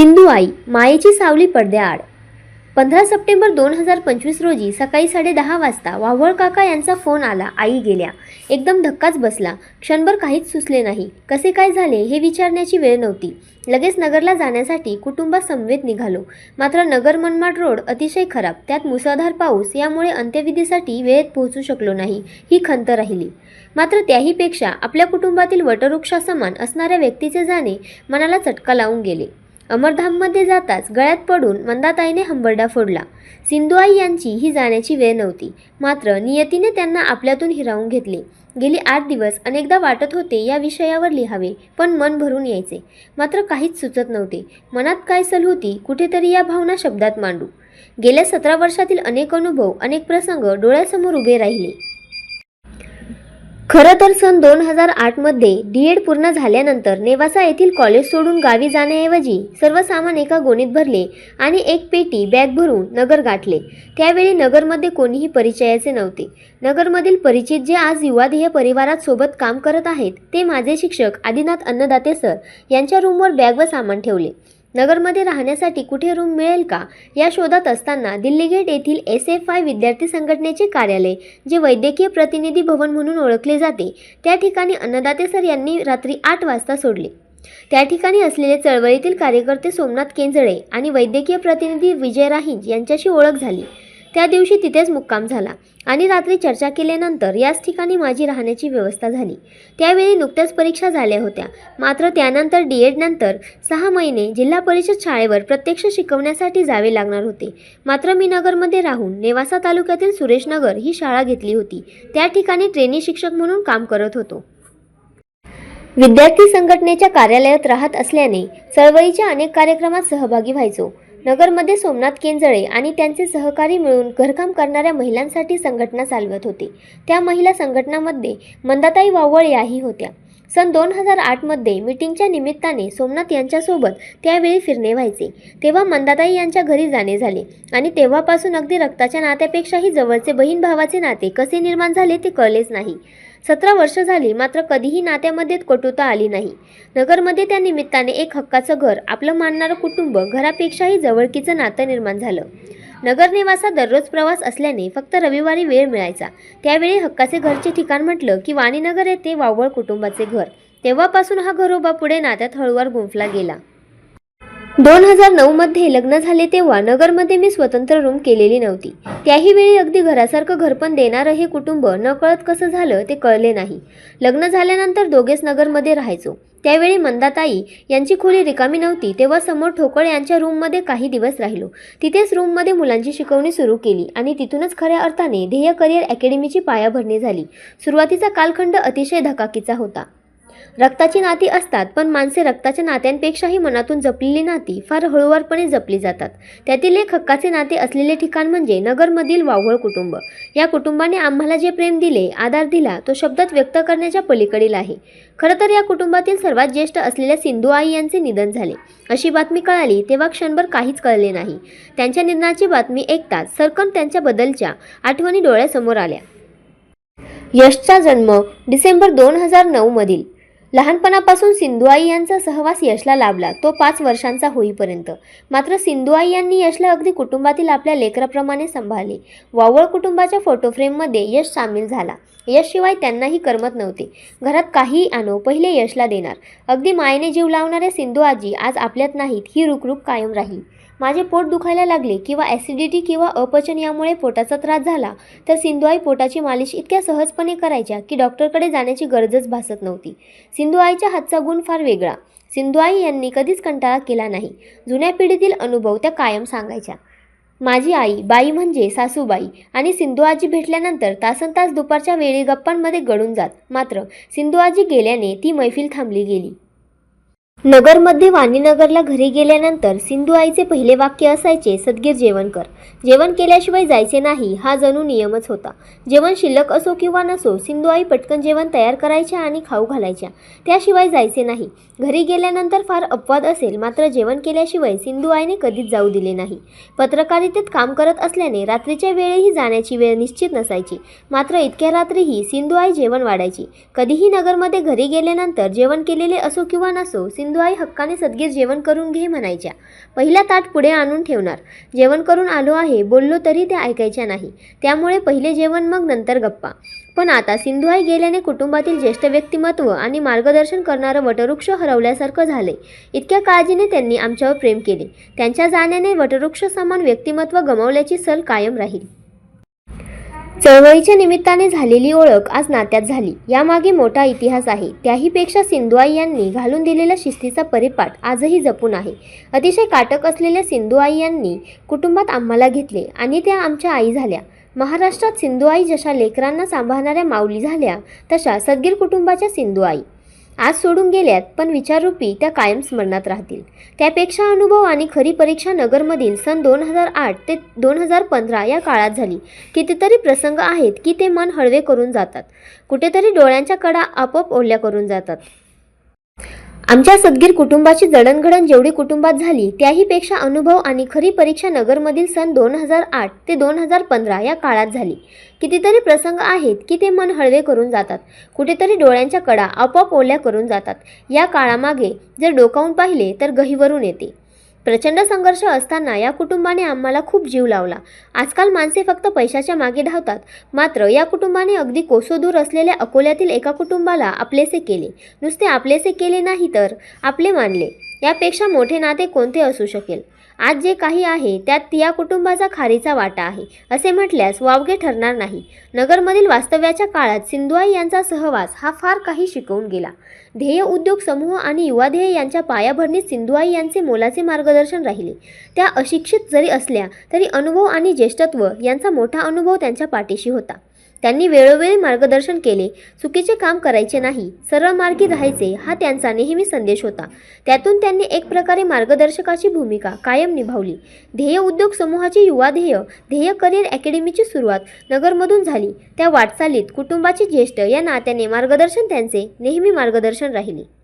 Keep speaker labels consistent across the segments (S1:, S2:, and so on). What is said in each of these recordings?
S1: सिंधू आई मायेची सावली पडद्याआड. पंधरा सप्टेंबर दोन हजार पंचवीस रोजी सकाळी साडेदहा वाजता वावळ काका यांचा फोन आला आई गेल्या. एकदम धक्काच बसला. क्षणभर काहीच सुचले नाही. कसे काय झाले हे विचारण्याची वेळ नव्हती. लगेच नगरला जाण्यासाठी कुटुंबासमवेत निघालो. मात्र नगर मनमाड रोड अतिशय खराब. त्यात मुसळधार पाऊस यामुळे अंत्यविधीसाठी वेळेत पोहोचू शकलो नाही ही खंत राहिली. मात्र त्याहीपेक्षा आपल्या कुटुंबातील वटवृक्षासमान असणाऱ्या व्यक्तीचे जाणे मनाला चटका लावून गेले. अमरधाममध्ये जाताच गळ्यात पडून मंदाताईने हंबरडा फोडला. सिंधुआई यांची ही जाण्याची वेळ नव्हती. मात्र नियतीने त्यांना आपल्यातून हिरावून घेतले. गेली आठ दिवस अनेकदा वाटत होते या विषयावर लिहावे पण मन भरून यायचे. मात्र काहीच सुचत नव्हते. मनात काय सल होती कुठेतरी या भावना शब्दात मांडू. गेल्या सतरा वर्षातील अनेक अनुभव अनेक प्रसंग डोळ्यासमोर उभे राहिले. खरं तर सन दोन हजार आठमध्ये डी एड पूर्ण झाल्यानंतर नेवासा येथील कॉलेज सोडून गावी जाण्याऐवजी सर्व सामान एका गोणीत भरले आणि एक पेटी बॅग भरून नगर गाठले. त्यावेळी नगरमध्ये कोणीही परिचयाचे नव्हते. नगरमधील परिचित जे आज युवाध्येय परिवारात सोबत काम करत आहेत ते माझे शिक्षक आदिनाथ अन्नदाते सर यांच्या रूमवर बॅग व सामान ठेवले. नगरमध्ये राहण्यासाठी कुठे रूम मिळेल का? या शोधात असताना दिल्ली गेट येथील एस एफ आय विद्यार्थी संघटनेचे कार्यालय जे वैद्यकीय प्रतिनिधी भवन म्हणून ओळखले जाते त्या ठिकाणी अन्नदाते सर यांनी रात्री आठ वाजता सोडले. त्या ठिकाणी असलेले चळवळीतील कार्यकर्ते सोमनाथ केंजळे आणि वैद्यकीय प्रतिनिधी विजय राहींज यांच्याशी ओळख झाली. त्या दिवशी तिथेच मुक्काम झाला आणि रात्री चर्चा केल्यानंतर याच ठिकाणी माझी राहण्याची व्यवस्था झाली. त्यावेळी नुकत्याच परीक्षा झाल्या होत्या. मात्र त्यानंतर डी एडनंतर सहा महिने जिल्हा परिषद शाळेवर प्रत्यक्ष शिकवण्यासाठी जावे लागणार होते. मात्र मी नगरमध्ये राहून नेवासा तालुक्यातील सुरेशनगर ही शाळा घेतली होती. त्या ठिकाणी ट्रेनी शिक्षक म्हणून काम करत होतो. विद्यार्थी संघटनेच्या कार्यालयात राहत असल्याने चळवळीच्या अनेक कार्यक्रमात सहभागी व्हायचो. नगरमध्ये सोमनाथ केंजळे आणि त्यांचे सहकारी मिळून घरकाम करणाऱ्या महिलांसाठी संघटना चालवत होते. त्या महिला संघटनामध्ये मंदाताई वावळ याही होत्या. सन दोन हजार आठमध्ये मीटिंगच्या निमित्ताने सोमनाथ यांच्यासोबत त्यावेळी फिरणे व्हायचे. तेव्हा मंदाताई यांच्या घरी जाणे झाले आणि तेव्हापासून अगदी रक्ताच्या नात्यापेक्षाही जवळचे बहीण भावाचे नाते कसे निर्माण झाले ते कळलेच नाही. सतरा वर्ष झाली मात्र कधीही नात्यामध्ये कटुता आली नाही. नगरमध्ये त्या निमित्ताने एक हक्काचं घर आपलं मानणारं कुटुंब घरापेक्षाही जवळकीचं नातं निर्माण झालं. नगरनिवासा दररोज प्रवास असल्याने फक्त रविवारी वेळ मिळायचा. त्यावेळी हक्काचे घरचे ठिकाण म्हटलं की वाणीनगर येथे वावळ कुटुंबाचे घर. तेव्हापासून हा घरोबा पुढे नात्यात हळूवार गुंफला गेला. दोन हजार नऊमध्ये लग्न झाले तेव्हा नगरमध्ये मी स्वतंत्र रूम केलेली नव्हती. त्याही वेळी अगदी घरासारखं घरपण देणारं हे कुटुंब नकळत कसं झालं ते कळले नाही. लग्न झाल्यानंतर दोघेच नगरमध्ये राहायचो. त्यावेळी मंदाताई यांची खोली रिकामी नव्हती तेव्हा समोर ठोकळ यांच्या रूममध्ये काही दिवस राहिलो. तिथेच रूममध्ये मुलांची शिकवणी सुरू केली आणि तिथूनच खऱ्या अर्थाने ध्येय करिअर अकॅडमीची पायाभरणी झाली. सुरुवातीचा कालखंड अतिशय धकाकीचा होता. रक्ताची नाती असतात पण माणसे रक्ताच्या नात्यांपेक्षाही मनातून जपलेली नाती फार हळूवारपणे जपली जातात. त्यातील एक हक्काचे नाते असलेले ठिकाण म्हणजे नगरमधील वावळ कुटुंब. या कुटुंबाने आम्हाला जे प्रेम दिले आधार दिला तो शब्दात व्यक्त करण्याच्या पलीकडील आहे. खरं तर या कुटुंबातील सर्वात ज्येष्ठ असलेल्या सिंधू आई यांचे निधन झाले. अशी बातमी कळाली तेव्हा क्षणभर काहीच कळले नाही. त्यांच्या निधनाची बातमी ऐकताच सरकन त्यांच्याबद्दलच्या आठवणी डोळ्यासमोर आल्या. यशचा जन्म डिसेंबर दोन हजार नऊमधील लहानपणापासून सिंधुआई यांचा सहवास यशला लाभला. तो पाच वर्षांचा होईपर्यंत. मात्र सिंधुआई यांनी यशला अगदी कुटुंबातील आपल्या लेकराप्रमाणे सांभाळले. वावळ कुटुंबाच्या फोटो फ्रेममध्ये यश सामील झाला. यशशिवाय त्यांनाही करमत नव्हते. घरात काहीही आणो पहिले यशला देणार. अगदी मायेने जीव लावणाऱ्या सिंधू आजी आज आपल्यात नाहीत. ही रुकरुक कायम राहील. माझे पोट दुखायला लागले किंवा ॲसिडिटी किंवा अपचन यामुळे पोटाचा त्रास झाला तर सिंधुआई पोटाची मालिश इतक्या सहजपणे करायच्या की डॉक्टरकडे जाण्याची गरजच भासत नव्हती. सिंधुआईच्या हातचा गुण फार वेगळा. सिंधुआई यांनी कधीच कंटाळा केला नाही. जुन्या पिढीतील अनुभव त्या कायम सांगायच्या. माझी आई बाई म्हणजे सासूबाई आणि सिंधुआजी भेटल्यानंतर तासन तास दुपारच्या वेळी गप्पांमध्ये गळून जात. मात्र सिंधुआजी गेल्याने ती मैफिल थांबली गेली. नगरमध्ये वाणीनगरला घरी गेल्यानंतर सिंधू आईचे पहिले वाक्य असायचे सदगीर जेवण कर जेवण केल्याशिवाय जायचे नाही हा जणू नियमच होता. जेवण शिल्लक असो किंवा नसो सिंधू आई पटकन जेवण तयार करायच्या आणि खाऊ घालायच्या. त्याशिवाय जायचे नाही. घरी गेल्यानंतर फार अपवाद असेल मात्र जेवण केल्याशिवाय सिंधू आईने कधीच जाऊ दिले नाही. पत्रकारितेत काम करत असल्याने रात्रीच्या वेळेही जाण्याची वेळ निश्चित नसायची. मात्र इतक्या रात्रीही सिंधू आई जेवण वाढायची. कधीही नगरमध्ये घरी गेल्यानंतर जेवण केलेले असो किंवा नसो सिंधू सिंधुआई हक्काने सदगीर जेवण करून घे म्हणायच्या. पहिला ताट पुढे आणून ठेवणार. जेवण करून आलो आहे बोललो तरी ते ऐकायच्या नाही. त्यामुळे पहिले जेवण मग नंतर गप्पा. पण आता सिंधुआई गेल्याने कुटुंबातील ज्येष्ठ व्यक्तिमत्व आणि मार्गदर्शन करणारं वटवृक्ष हरवल्यासारखं झाले इतक्या काळजीने त्यांनी आमच्यावर प्रेम केले. त्यांच्या जाण्याने वटवृक्ष समान व्यक्तिमत्व गमावल्याची सल कायम राहील. चळवळीच्या निमित्ताने झालेली ओळख आज नात्यात झाली. यामागे मोठा इतिहास आहे. त्याहीपेक्षा सिंधुआई यांनी घालून दिलेल्या शिस्तीचा परिपाठ आजही जपून आहे. अतिशय काटक असलेल्या सिंधुआई यांनी कुटुंबात आम्हाला घेतले आणि त्या आमच्या आई झाल्या. महाराष्ट्रात सिंधुआई जशा लेकरांना सांभाळणाऱ्या माऊली झाल्या तशा सदगीर कुटुंबाच्या सिंधुआई. आज सोडून गेल्यात पण विचाररूपी त्या कायम स्मरणात राहतील. त्यापेक्षा अनुभव आणि खरी परीक्षा नगरमधील सन दोन हजार आठ ते दोन हजार पंधरा या काळात झाली. कितीतरी प्रसंग आहेत की ते मन हळवे करून जातात. कुठेतरी डोळ्यांच्या कडा आपोआप ओल्या करून जातात. आमच्या सदगीर कुटुंबाची जडणघडण जेवढी कुटुंबात झाली त्याहीपेक्षा अनुभव आणि खरी परीक्षा नगरमधील सन दोन हजार आठ ते दोन हजार पंधरा या काळात झाली. कितीतरी प्रसंग आहेत की ते मन हळवे करून जातात. कुठेतरी डोळ्यांच्या कडा आपोआप ओल्या करून जातात. या काळामागे जर डोकावून पाहिले तर गहीवरून येते. प्रचंड संघर्ष असताना या कुटुंबाने आम्हाला खूप जीव लावला. आजकाल माणसे फक्त पैशाच्या मागे धावतात. मात्र या कुटुंबाने अगदी कोसोदूर असलेल्या अकोल्यातील एका कुटुंबाला आपलेसे केले. नुसते आपलेसे केले नाही तर आपले मानले. यापेक्षा मोठे नाते कोणते असू शकेल? आज जे काही आहे त्यात या कुटुंबाचा खारीचा वाटा आहे असे म्हटल्यास वावगे ठरणार नाही. नगरमधील वास्तव्याच्या काळात सिंधुआई यांचा सहवास हा फार काही शिकवून गेला. ध्येय उद्योग समूह आणि युवा ध्येय यांच्या पायाभरणीत सिंधुआई यांचे मोलाचे मार्गदर्शन राहिले. त्या अशिक्षित जरी असल्या तरी अनुभव आणि ज्येष्ठत्व यांचा मोठा अनुभव त्यांच्या पाठीशी होता. त्यांनी वेळोवेळी मार्गदर्शन केले. चुकीचे काम करायचे नाही. सरळ मार्गी राहायचे हा त्यांचा नेहमी संदेश होता. त्यातून त्यांनी एक प्रकारे मार्गदर्शकाची भूमिका कायम निभावली. ध्येय उद्योग समूहाची युवा ध्येय ध्येय करिअर अकॅडमीची सुरुवात नगरमधून झाली. त्या वाटचालीत कुटुंबाचे ज्येष्ठ या नात्याने मार्गदर्शन त्यांचे नेहमी मार्गदर्शन राहिले.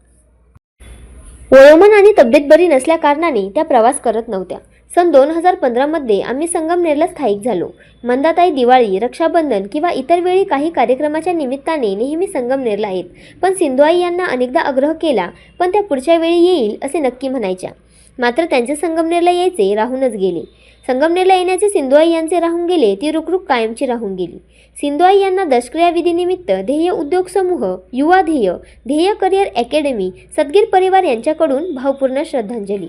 S1: वयोमान आणि तब्येत बरी नसल्या कारणाने त्या प्रवास करत नव्हत्या. सन दोन हजार पंधरामध्ये आम्ही संगमनेरला स्थायिक झालो. मंदाताई दिवाळी रक्षाबंधन किंवा इतर वेळी काही कार्यक्रमाच्या निमित्ताने नेहमी संगमनेरला येत. पण सिंधुआई यांना अनेकदा आग्रह केला पण त्या पुढच्या वेळी येईल असे नक्की म्हणायच्या. मात्र त्यांचे संगमनेरला यायचे राहूनच गेले. संगमनेरला येण्याचे सिंधुआई यांचे राहून गेले ती रुकरुक कायमची राहून गेली. सिंधुआई यांना दशक्रिया विधीनिमित्त ध्येय उद्योग समूह युवा ध्येय ध्येय करिअर अकॅडमी सद्गीर परिवार यांच्याकडून भावपूर्ण श्रद्धांजली.